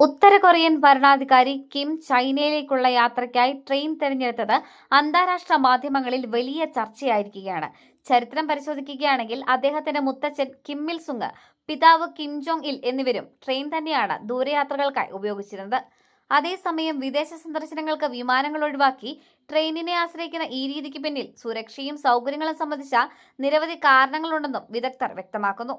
ഉത്തര Korean ഭരണാധികാരി Kim ചൈനയിലേക്കുള്ള യാത്രയ്ക്കായി train തിരഞ്ഞെടുത്തത് അന്താരാഷ്ട്ര മാധ്യമങ്ങളിൽ വലിയ ചർച്ചയായിരിക്കുകയാണ്. ചരിത്രം പരിശോധിക്കുകയാണെങ്കിൽ അദ്ദേഹത്തിന്റെ മുത്തച്ഛൻ കിം മിൽ സുങ് പിതാവ് കിം ജോങ് ഇൽ എന്നിവരും ട്രെയിൻ തന്നെയാണ് ദൂരയാത്രകൾക്കായി ഉപയോഗിച്ചിരുന്നത്. അതേസമയം വിദേശ സന്ദർശനങ്ങൾക്ക് വിമാനങ്ങൾ ഒഴിവാക്കി ട്രെയിനിനെ ആശ്രയിക്കുന്ന ഈ രീതിക്ക് പിന്നിൽ സുരക്ഷയും സൗകര്യങ്ങളും സംബന്ധിച്ച നിരവധി കാരണങ്ങളുണ്ടെന്നും വിദഗ്ധർ വ്യക്തമാക്കുന്നു.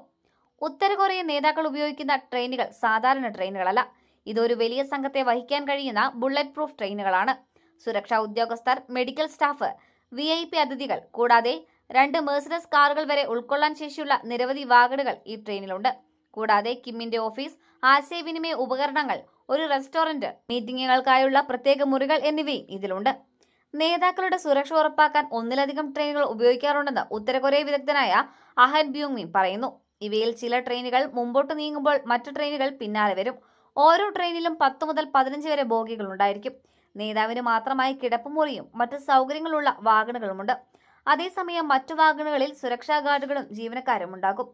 ഉത്തര കൊറിയൻ നേതാക്കൾ ഉപയോഗിക്കുന്ന ട്രെയിനുകൾ സാധാരണ ട്രെയിനുകളല്ല. ഇതൊരു വലിയ സംഘത്തെ വഹിക്കാൻ കഴിയുന്ന ബുള്ളറ്റ് പ്രൂഫ് ട്രെയിനുകളാണ് സുരക്ഷാ ഉദ്യോഗസ്ഥർ medical staff V I P അതിഥികൾ കൂടാതെ രണ്ട് മേഴ്സിഡസ് കാറുകൾ വരെ ഉൾക്കൊള്ളാൻ ശേഷിയുള്ള നിരവധി വാഗണുകൾ ഈ ട്രെയിനിലുണ്ട് കൂടാതെ കിമ്മിന്റെ ഓഫീസ് ആശയവിനിമയ ഉപകരണങ്ങൾ ഒരു റെസ്റ്റോറന്റ് മീറ്റിംഗുകൾക്കായുള്ള പ്രത്യേക മുറികൾ എന്നിവയും ഇതിലുണ്ട്. നേതാക്കളുടെ സുരക്ഷ ഉറപ്പാക്കാൻ ഒന്നിലധികം ട്രെയിനുകൾ ഉപയോഗിക്കാറുണ്ടെന്ന് ഉത്തര കൊറിയ വിദഗ്ധനായ അഹൻ ബ്യൂങ്മിൻ പറയുന്നു. ഇവയിൽ ചില ട്രെയിനുകൾ മുമ്പോട്ട് നീങ്ങുമ്പോൾ മറ്റു ട്രെയിനുകൾ പിന്നാലെ വരും. ഓരോ ട്രെയിനിലും പത്ത് മുതൽ പതിനഞ്ച് വരെ ബോഗികൾ ഉണ്ടായിരിക്കും നേതാവിന് മാത്രമായി കിടപ്പുമുറിയും മറ്റ് സൗകര്യങ്ങളുള്ള വാഗണുകളുമുണ്ട് അതേസമയം മറ്റു വാഗണുകളിൽ സുരക്ഷാ ഗാർഡുകളും ജീവനക്കാരും ഉണ്ടാകും.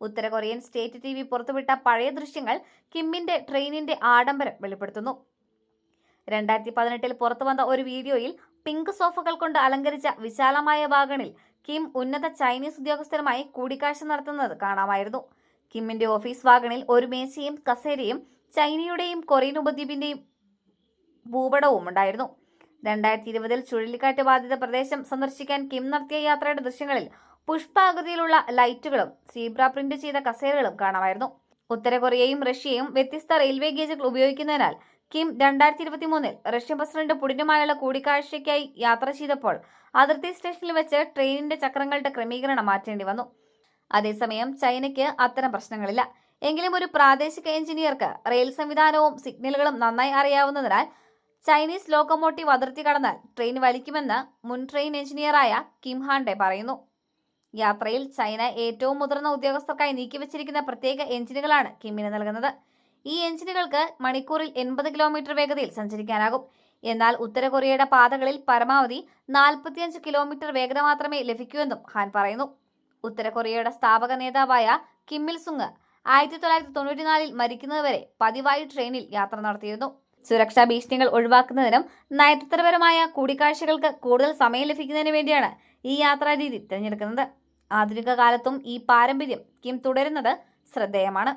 ഉത്തര കൊറിയൻ സ്റ്റേറ്റ് ടി വി പുറത്തുവിട്ട പഴയ ദൃശ്യങ്ങൾ കിമ്മിന്റെ ട്രെയിനിന്റെ ആഡംബരം വെളിപ്പെടുത്തുന്നു. രണ്ടായിരത്തി പതിനെട്ടിൽ പുറത്തു വന്ന ഒരു വീഡിയോയിൽ പിങ്ക് സോഫകൾ കൊണ്ട് അലങ്കരിച്ച വിശാലമായ വാഗണിൽ കിം ഉന്നത ചൈനീസ് ഉദ്യോഗസ്ഥരുമായി കൂടിക്കാഴ്ച നടത്തുന്നത് കാണാമായിരുന്നു. കിമ്മിന്റെ ഓഫീസ് വാഗണിൽ ഒരു മേശയും കസേരയും ചൈനയുടെയും കൊറിയൻ ഉപദ്വീപിന്റെയും ഭൂപടവും ഉണ്ടായിരുന്നു. രണ്ടായിരത്തി ഇരുപതിൽ ചുഴലിക്കാറ്റ് ബാധിത പ്രദേശം സന്ദർശിക്കാൻ കിം നടത്തിയ യാത്രയുടെ ദൃശ്യങ്ങളിൽ പുഷ്പാകൃതിയിലുള്ള ലൈറ്റുകളും സീബ്ര പ്രിന്റ് ചെയ്ത കസേരകളും കാണാമായിരുന്നു. ഉത്തര കൊറിയയും റഷ്യയും വ്യത്യസ്ത റെയിൽവേ ഗേജുകൾ ഉപയോഗിക്കുന്നതിനാൽ കിം രണ്ടായിരത്തി ഇരുപത്തി മൂന്നിൽ റഷ്യൻ പ്രസിഡന്റ് പുടിനുമായുള്ള കൂടിക്കാഴ്ചയ്ക്കായി യാത്ര ചെയ്തപ്പോൾ അതിർത്തി സ്റ്റേഷനിൽ വെച്ച് ട്രെയിനിന്റെ ചക്രങ്ങളുടെ ക്രമീകരണം മാറ്റേണ്ടി വന്നു. അതേസമയം ചൈനയ്ക്ക് അത്തരം പ്രശ്നങ്ങളില്ല. എങ്കിലും ഒരു പ്രാദേശിക എഞ്ചിനീയർക്ക് റെയിൽ സംവിധാനവും സിഗ്നലുകളും നന്നായി അറിയാവുന്നതിനാൽ ചൈനീസ് ലോക്കോമോട്ടീവ് അതിർത്തി കടന്നാൽ ട്രെയിൻ വലിക്കുമെന്ന് മുൻ ട്രെയിൻ എഞ്ചിനീയറായ കിം പറയുന്നു. യാത്രയിൽ ചൈന ഏറ്റവും മുതിർന്ന ഉദ്യോഗസ്ഥർക്കായി നീക്കിവച്ചിരിക്കുന്ന പ്രത്യേക എഞ്ചിനുകളാണ് കിമ്മിന് നൽകുന്നത്. ഈ എഞ്ചിനുകൾക്ക് മണിക്കൂറിൽ എൺപത് കിലോമീറ്റർ വേഗതയിൽ സഞ്ചരിക്കാനാകും. എന്നാൽ ഉത്തര കൊറിയയുടെ പാതകളിൽ പരമാവധി നാൽപ്പത്തിയഞ്ച് കിലോമീറ്റർ വേഗത മാത്രമേ ലഭിക്കൂ എന്നും ഹാൻ പറയുന്നു. ഉത്തര കൊറിയയുടെ സ്ഥാപക നേതാവായ കിമ്മിൽ സുങ് ആയിരത്തി തൊള്ളായിരത്തി തൊണ്ണൂറ്റിനാലിൽ മരിക്കുന്നതുവരെ പതിവായി ട്രെയിനിൽ യാത്ര നടത്തിയിരുന്നു. സുരക്ഷാ ഭീഷണികൾ ഒഴിവാക്കുന്നതിനും നയതന്ത്രപരമായ കൂടിക്കാഴ്ചകൾക്ക് കൂടുതൽ സമയം ലഭിക്കുന്നതിനു വേണ്ടിയാണ് ഈ യാത്രാ രീതി തിരഞ്ഞെടുക്കുന്നത്. ആധുനിക കാലത്തും ഈ പാരമ്പര്യം കിം തുടരുന്നത് ശ്രദ്ധേയമാണ്.